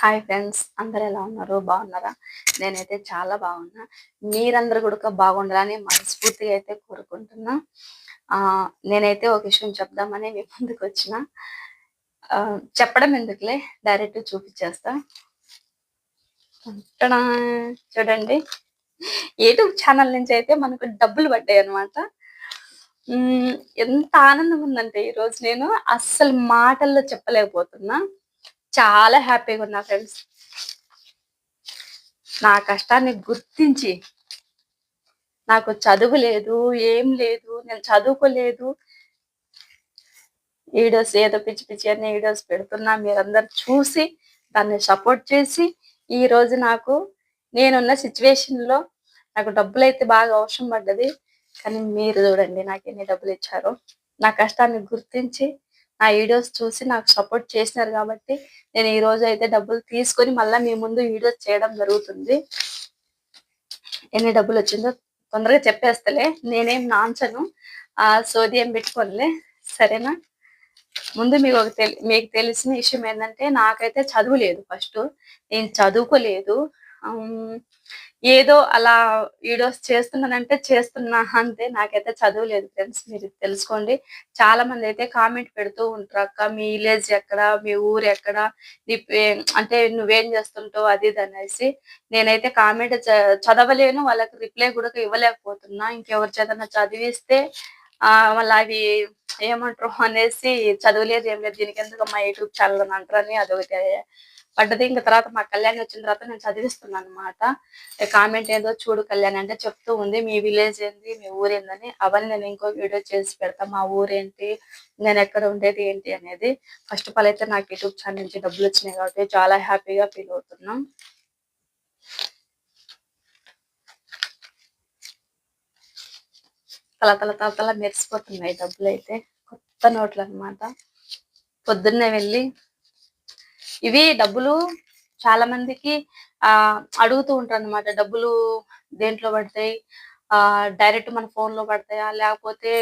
Hi friends అందరు ఎలా ఉన్నారు? బాగున్నారా? నేనైతే చాలా బాగున్నా. మీరందరూ కూడా బాగుండాలని మనస్ఫూర్తిగా అయితే కోరుకుంటున్నా. నేనైతే ఒక విషయం చెప్దామని మీ ముందుకు వచ్చిన. చెప్పడం ఎందుకులే? డైరెక్ట్ చూపించేస్తా. చూడండి. యూట్యూబ్ ఛానల్ నుంచి అయితే మనకు డబ్బులు పడ్డాయి అనమాట ఎంత ఆనందం ఉందంటే ఈరోజు నేను అస్సలు మాటల్లో చెప్పలేకపోతున్నా. చాలా హ్యాపీగా ఉన్నా ఫ్రెండ్స్. నా కష్టాన్ని గుర్తించి నాకు చదువు లేదు ఏం లేదు నేను చదువుకోలేదు. వీడియోస్ ఏదో పిచ్చి పిచ్చి అన్ని వీడియోస్ పెడుతున్నా మీరందరు చూసి దాన్ని సపోర్ట్ చేసి ఈ రోజు నాకు నేనున్న సిచ్యువేషన్లో నాకు డబ్బులు అయితే బాగా అవసరం పడ్డది. కానీ మీరు చూడండి నాకు ఎన్ని డబ్బులు ఇచ్చారో. నా కష్టాన్ని గుర్తించి నా వీడియోస్ చూసి నాకు సపోర్ట్ చేసినారు కాబట్టి నేను ఈ రోజు అయితే డబ్బులు తీసుకొని మళ్ళీ మీ ముందు వీడియోస్ చేయడం జరుగుతుంది. ఎన్ని డబ్బులు వచ్చిందో తొందరగా చెప్పేస్తలే నేనేం నాంచను. ఆ సోది ఏం పెట్టుకోనిలే సరేనా? ముందు మీకు ఒక తెలి మీకు తెలిసిన విషయం ఏంటంటే నాకైతే చదువు లేదు ఫస్ట్. నేను చదువుకోలేదు. ఏదో అలా వీడియోస్ చేస్తున్నానంటే చేస్తున్నా అంతే. నాకైతే చదువులేదు ఫ్రెండ్స్ మీరు తెలుసుకోండి. చాలా మంది అయితే కామెంట్ పెడుతూ ఉంటారు అక్క మీ విలేజ్ ఎక్కడ? మీ ఊరు ఎక్కడ? నీ అంటే నువ్వేం చేస్తుంటావు? అది ఇది అనేసి నేనైతే కామెంట్ చదవలేను. వాళ్ళకి రిప్లై కూడా ఇవ్వలేకపోతున్నా. ఇంకెవరి చేతనా చదివిస్తే ఆ మళ్ళీ అవి ఏమంటారు అనేసి చదవలేదు ఏం లేదు. దీనికి ఎందుకు మా యూట్యూబ్ ఛానల్ అని అంటారని అదొకటి పడ్డది. ఇంకా తర్వాత మా కళ్యాణ్ వచ్చిన తర్వాత నేను చదివిస్తున్నాను అనమాట కామెంట్ ఏదో చూడు కళ్యాణ్ అంటే చెప్తూ ఉంది. మీ విలేజ్ ఏంది? మీ ఊరేందని అవన్నీ నేను ఇంకో వీడియో చేసి పెడతా. మా ఊరేంటి నేను ఎక్కడ ఉండేది ఏంటి అనేది. ఫస్ట్ ఆఫ్ ఆల్ అయితే నాకు యూట్యూబ్ ఛానల్ నుంచి డబ్బులు వచ్చినాయి కాబట్టి చాలా హ్యాపీగా ఫీల్ అవుతున్నాం. తల తల తల తల మెరిసిపోతున్నాయి డబ్బులు అయితే కొత్త నోట్లు అన్నమాట పొద్దున్నే వెళ్ళి ఇవి డబ్బులు చాలా మందికి ఆ అడుగుతూ ఉంటారు అనమాట డబ్బులు దేంట్లో పడతాయి? ఆ డైరెక్ట్ మన ఫోన్లో పడతాయా? లేకపోతే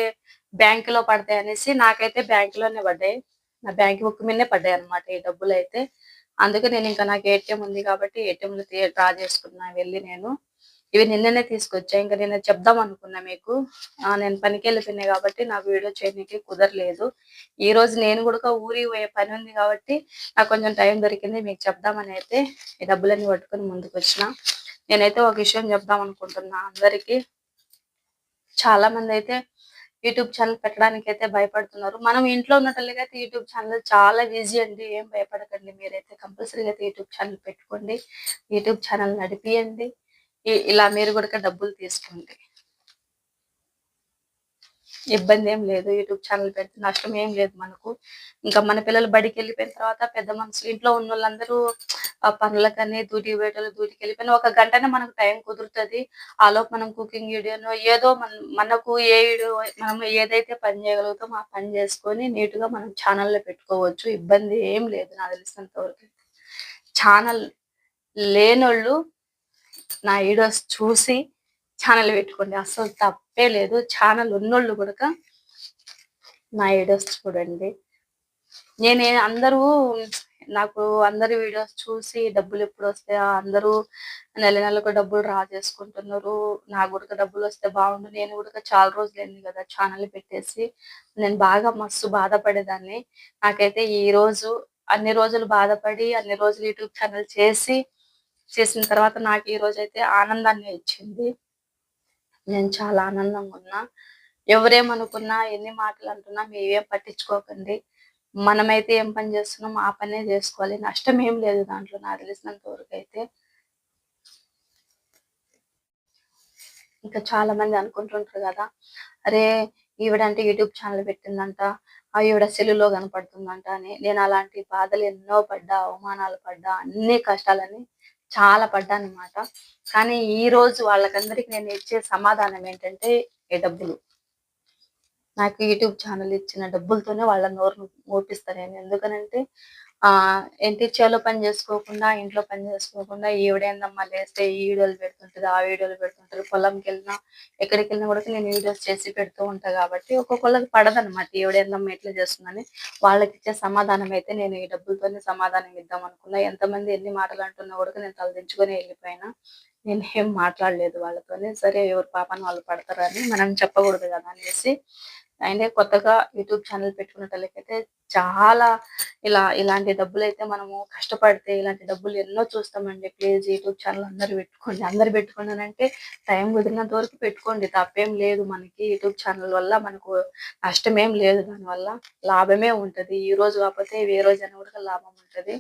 బ్యాంక్లో పడతాయి అనేసి నాకైతే బ్యాంక్లోనే పడ్డాయి. నా బ్యాంక్ బుక్ మీదనే పడ్డాయి అనమాట ఈ డబ్బులు అయితే అందుకే నేను ఇంకా నాకు ఏటీఎం ఉంది కాబట్టి ఏటీఎం లో డ్రా చేసుకున్నా వెళ్ళి నేను ఇవి నిన్ననే తీసుకొచ్చా. ఇంకా నేను చెప్దాం అనుకున్నా మీకు. నేను పనికి వెళ్ళిపోయినాయి కాబట్టి నాకు వీడియో చేయడానికి కుదరలేదు. ఈ రోజు నేను కూడా ఊరి పోయే పని ఉంది కాబట్టి నాకు కొంచెం టైం దొరికింది. మీకు చెప్దామని అయితే ఈ డబ్బులన్నీ పట్టుకొని ముందుకు వచ్చిన. నేనైతే ఒక విషయం చెప్దాం అనుకుంటున్నా అందరికి. చాలా మంది అయితే యూట్యూబ్ ఛానల్ పెట్టడానికి అయితే భయపడుతున్నారు. మనం ఇంట్లో ఉన్నట్లుగా అయితే యూట్యూబ్ ఛానల్ చాలా ఈజీ అండి. ఏం భయపడకండి. మీరైతే కంపల్సరీగా అయితే యూట్యూబ్ ఛానల్ పెట్టుకోండి. యూట్యూబ్ ఛానల్ నడిపియండి. ఇలా మీరు కూడా డబ్బులు తీసుకోండి. ఇబ్బంది ఏం లేదు. యూట్యూబ్ ఛానల్ పెడితే నష్టం ఏం లేదు మనకు. ఇంకా మన పిల్లలు బడికి వెళ్ళిపోయిన తర్వాత పెద్ద మనుషులు ఇంట్లో ఉన్న వాళ్ళందరూ ఆ పనులకని డ్యూటీ వేటలు డ్యూటీకి వెళ్ళిపోయిన ఒక గంటనే మనకు టైం కుదురుతుంది. ఆలోపు మనం కుకింగ్ వీడియోను ఏదో మన మనకు ఏ వీడియో మనం ఏదైతే పని చేయగలుగుతామో ఆ పని చేసుకొని నీట్గా మనం ఛానల్లో పెట్టుకోవచ్చు. ఇబ్బంది ఏం లేదు నాకు తెలిసినంత వరకు ఛానల్ లేనోళ్ళు నా వీడియోస్ చూసి ఛానల్ పెట్టుకోండి. అసలు తప్పే లేదు. ఛానల్ ఉన్నోళ్ళు కూడా నా వీడియోస్ చూడండి. నేను అందరూ నాకు అందరి వీడియోస్ చూసి డబ్బులు ఎప్పుడు వస్తాయా అందరూ నెల నెలకు డబ్బులు రా చేసుకుంటున్నారు. నా కూడా డబ్బులు వస్తే బాగుండు. నేను కూడా చాలా రోజులు కదా ఛానల్ పెట్టేసి. నేను బాగా మస్తు బాధపడేదాన్ని. నాకైతే ఈ రోజు అన్ని రోజులు బాధపడి అన్ని రోజులు యూట్యూబ్ ఛానల్ చేసి చేసిన తర్వాత నాకు ఈ రోజు అయితే ఆనందాన్ని ఇచ్చింది. నేను చాలా ఆనందంగా ఉన్నా. ఎవరేమనుకున్నా ఎన్ని మాటలు అంటున్నా మేమేం పట్టించుకోకండి. మనమైతే ఏం పని చేస్తున్నాం ఆ పనే చేసుకోవాలి. నష్టం ఏం లేదు దాంట్లో నాకు తెలిసినంత వరకు అయితే. ఇంకా చాలా మంది అనుకుంటుంటారు కదా అరే ఈవిడంటే యూట్యూబ్ ఛానల్ పెట్టిందంట ఈవిడ సెల్లులో కనపడుతుందంట అని. నేను అలాంటి బాధలు ఎన్నో పడ్డా అవమానాలు పడ్డా అన్ని కష్టాలని చాలా పడ్డాను అనమాట కానీ ఈ రోజు వాళ్ళకందరికి నేను ఇచ్చే సమాధానం ఏంటంటే ఏ డబ్బులు. నాకు యూట్యూబ్ ఛానల్ ఇచ్చిన డబ్బులతోనే వాళ్ళ నోరు మూపిస్తాను నేను ఎందుకనంటే ఆ ఏంటి పని చేసుకోకుండా ఇంట్లో పని చేసుకోకుండా ఈవిడేందమ్మా లేస్తే ఈ వీడియోలు పెడుతుంటది ఆ వీడియోలు పెడుతుంటది. పొలంకి వెళ్ళినా ఎక్కడికి వెళ్ళినా కూడా నేను వీడియోస్ చేసి పెడుతూ ఉంటా కాబట్టి ఒక్కొక్కళ్ళకి పడదనమాట ఈవిడేందమ్మా ఎట్లా చేస్తుందని వాళ్ళకి ఇచ్చే సమాధానం అయితే నేను ఈ డబ్బులతోనే సమాధానం ఇద్దాం అనుకున్నా. ఎంతమంది ఎన్ని మాటలు అంటున్నా కూడా నేను తలదించుకొని వెళ్ళిపోయినా. నేను ఏం మాట్లాడలేదు వాళ్ళతోనే. సరే ఎవరు పాపని వాళ్ళు పడతారని మనం చెప్పకూడదు కదా అనేసి అండ్ కొత్తగా యూట్యూబ్ ఛానల్ పెట్టుకున్నట్లయితే చాలా ఇలా ఇలాంటి డబ్బులు అయితే మనము కష్టపడితే ఇలాంటి డబ్బులు ఎన్నో చూస్తామండి. ప్లీజ్ యూట్యూబ్ ఛానల్ అందరు పెట్టుకోండి. అందరు పెట్టుకోండి అంటే టైం కుదిరినంత వరకు పెట్టుకోండి. తప్పేం లేదు మనకి యూట్యూబ్ ఛానల్ వల్ల మనకు నష్టమేం లేదు. దానివల్ల లాభమే ఉంటది. ఈ రోజు కాకపోతే ఏ రోజు అయినా కూడా లాభం ఉంటది.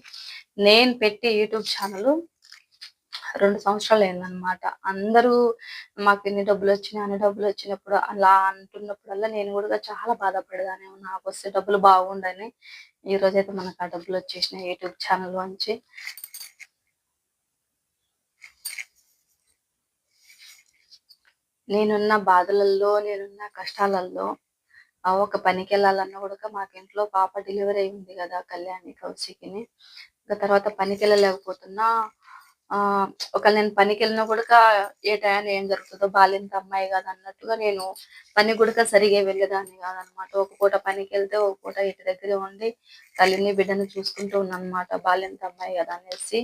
నేను పెట్టి యూట్యూబ్ ఛానల్ రెండు సంవత్సరాలు అయిందనమాట అందరూ మాకు ఎన్ని డబ్బులు వచ్చినాయి అన్ని డబ్బులు వచ్చినప్పుడు అలా అంటున్నప్పుడల్లా నేను కూడా చాలా బాధపడేదాన్ని. నాకు వస్తే డబ్బులు బాగుండని ఈ రోజైతే మనకు ఆ డబ్బులు వచ్చేసినాయి యూట్యూబ్ ఛానల్ నుంచి. నేనున్న బాధలలో నేనున్న కష్టాలలో ఒక పనికి వెళ్ళాలన్నా కూడా మాకు ఇంట్లో పాప డెలివరీ అయింది కదా కళ్యాణి కౌశికిని. ఇంకా తర్వాత పనికి వెళ్ళలేకపోతున్నా ఒకవేళ నేను పనికి వెళ్ళినా కూడా ఏ టైం ఏం జరుగుతుందో బాలింత అమ్మాయి కాదు అన్నట్టుగా నేను పని కూడా సరిగా వెళ్ళేదాన్ని కాదనమాట. ఒక పూట పనికి వెళ్తే ఒక పూట ఇంటి దగ్గరే ఉండి తల్లిని బిడ్డని చూసుకుంటూ ఉన్నానమాట బాలింత అమ్మాయి కదా అనేసి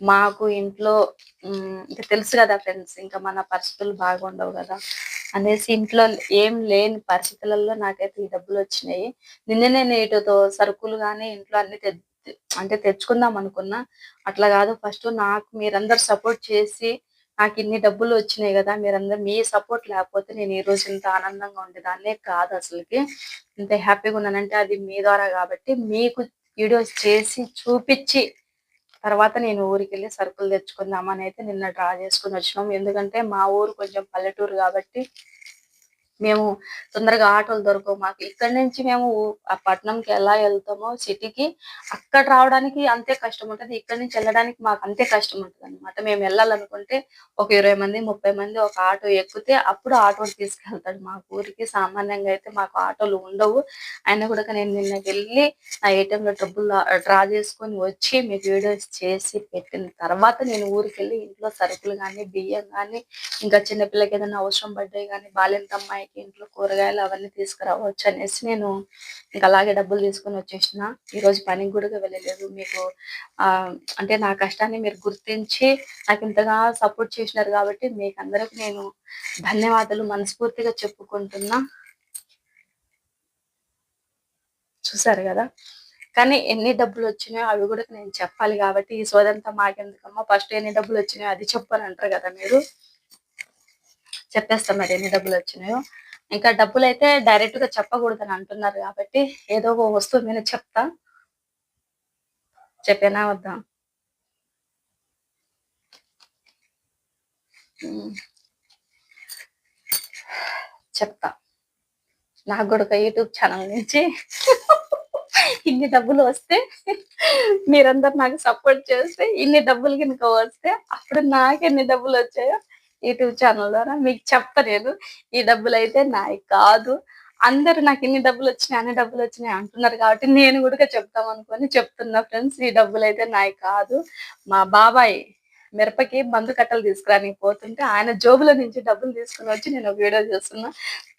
మాకు ఇంట్లో ఇంకా తెలుసు కదా ఫ్రెండ్స్ ఇంకా మన పరిస్థితులు బాగుండవు కదా అనేసి ఇంట్లో ఏం లేని పరిస్థితులలో నాకైతే ఈ డబ్బులు వచ్చినాయి. నిన్ననే ఇటుతో సరుకులు కానీ ఇంట్లో అన్ని అంటే తెచ్చుకుందాం అనుకున్నా. అట్లా కాదు. ఫస్ట్ నాకు మీరందరు సపోర్ట్ చేసి నాకు ఇన్ని డబ్బులు వచ్చినాయి కదా మీరందరు మీ సపోర్ట్ లేకపోతే నేను ఈ రోజు ఇంత ఆనందంగా ఉండేదాన్నే కాదు అసలుకి. ఇంత హ్యాపీగా ఉన్నానంటే అది మీ ద్వారా కాబట్టి మీకు వీడియోస్ చేసి చూపించి తర్వాత నేను ఊరికి వెళ్ళి సరుకులు తెచ్చుకుందామని అయితే నిన్న డ్రా చేసుకుని వచ్చినాం. ఎందుకంటే మా ఊరు కొంచెం పల్లెటూరు కాబట్టి మేము తొందరగా ఆటోలు దొరకవు. మాకు ఇక్కడ నుంచి మేము ఆ పట్టణంకి ఎలా వెళ్తామో సిటీకి అక్కడ రావడానికి అంతే కష్టం ఉంటుంది. ఇక్కడ నుంచి వెళ్ళడానికి మాకు అంతే కష్టం ఉంటుంది అనమాట మేము వెళ్ళాలనుకుంటే ఒక ఇరవై మంది ముప్పై మంది ఒక ఆటో ఎక్కితే అప్పుడు ఆటో తీసుకెళ్తాడు. మా ఊరికి సామాన్యంగా అయితే మాకు ఆటోలు ఉండవు. అయినా కూడా నేను నిన్న వెళ్ళి నా ఏటీఎంలో డబ్బులు డ్రా చేసుకొని వచ్చి మీకు వీడియోస్ చేసి పెట్టిన తర్వాత నేను ఊరికి వెళ్ళి ఇంట్లో సరుకులు కానీ బియ్యం కానీ ఇంకా చిన్నపిల్లకి ఏదైనా అవసరం పడ్డాయి కానీ బాలింత అమ్మాయి అమ్మాయికి ఇంట్లో కూరగాయలు అవన్నీ తీసుకురావచ్చు అనేసి నేను ఇంకా అలాగే డబ్బులు తీసుకొని వచ్చేసిన. ఈ రోజు పనికి కూడా వెళ్ళలేదు. మీకు అంటే నా కష్టాన్ని మీరు గుర్తించి నాకు ఇంతగా సపోర్ట్ చేసినారు కాబట్టి మీకు అందరికి నేను ధన్యవాదాలు మనస్ఫూర్తిగా చెప్పుకుంటున్నా. చూసారు కదా? కానీ ఎన్ని డబ్బులు వచ్చినాయో అవి కూడా నేను చెప్పాలి కాబట్టి ఈ సోదంతా మాకెందుకమ్మా? ఫస్ట్ ఎన్ని డబ్బులు వచ్చినాయో అది చెప్పని అంటారు కదా మీరు. చెప్పేస్తాం మరి ఎన్ని డబ్బులు వచ్చినాయో ఇంకా డబ్బులు అయితే డైరెక్ట్గా చెప్పకూడదని అంటున్నారు కాబట్టి ఏదో ఒక వస్తువు మీద చెప్తా. చెప్పేనా వద్దా? చెప్తా. నాకు కూడా ఒక యూట్యూబ్ ఛానల్ నుంచి ఇన్ని డబ్బులు వస్తే మీరందరు నాకు సపోర్ట్ చేస్తే ఇన్ని డబ్బులు కనుక వస్తే అప్పుడు నాకు ఎన్ని డబ్బులు వచ్చాయో యూట్యూబ్ ఛానల్ ద్వారా మీకు చెప్పలేదు. ఈ డబ్బులు అయితే నాయి కాదు. అందరు నాకు ఇన్ని డబ్బులు వచ్చినాయి అన్ని డబ్బులు వచ్చినాయి అంటున్నారు కాబట్టి నేను కూడా చెప్తాం అనుకొని చెప్తున్నా ఫ్రెండ్స్. ఈ డబ్బులు అయితే నాయి కాదు. మా బాబాయ్ మిరపకి మందు కట్టలు తీసుకురానికి పోతుంటే ఆయన జోబులో నుంచి డబ్బులు తీసుకుని వచ్చి నేను వీడియో చేస్తున్నా.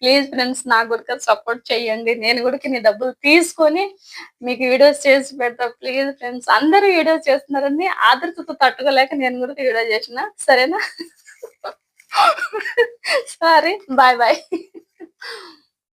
ప్లీజ్ ఫ్రెండ్స్ నా కూడా సపోర్ట్ చేయండి నేను కూడా నీ డబ్బులు తీసుకొని మీకు వీడియోస్ చేసి పెడతా. ప్లీజ్ ఫ్రెండ్స్ అందరూ వీడియోస్ చేస్తున్నారని ఆదర్శతో తట్టుకోలేక నేను కూడా వీడియో చేసిన. సరేనా? सारे बाय बाय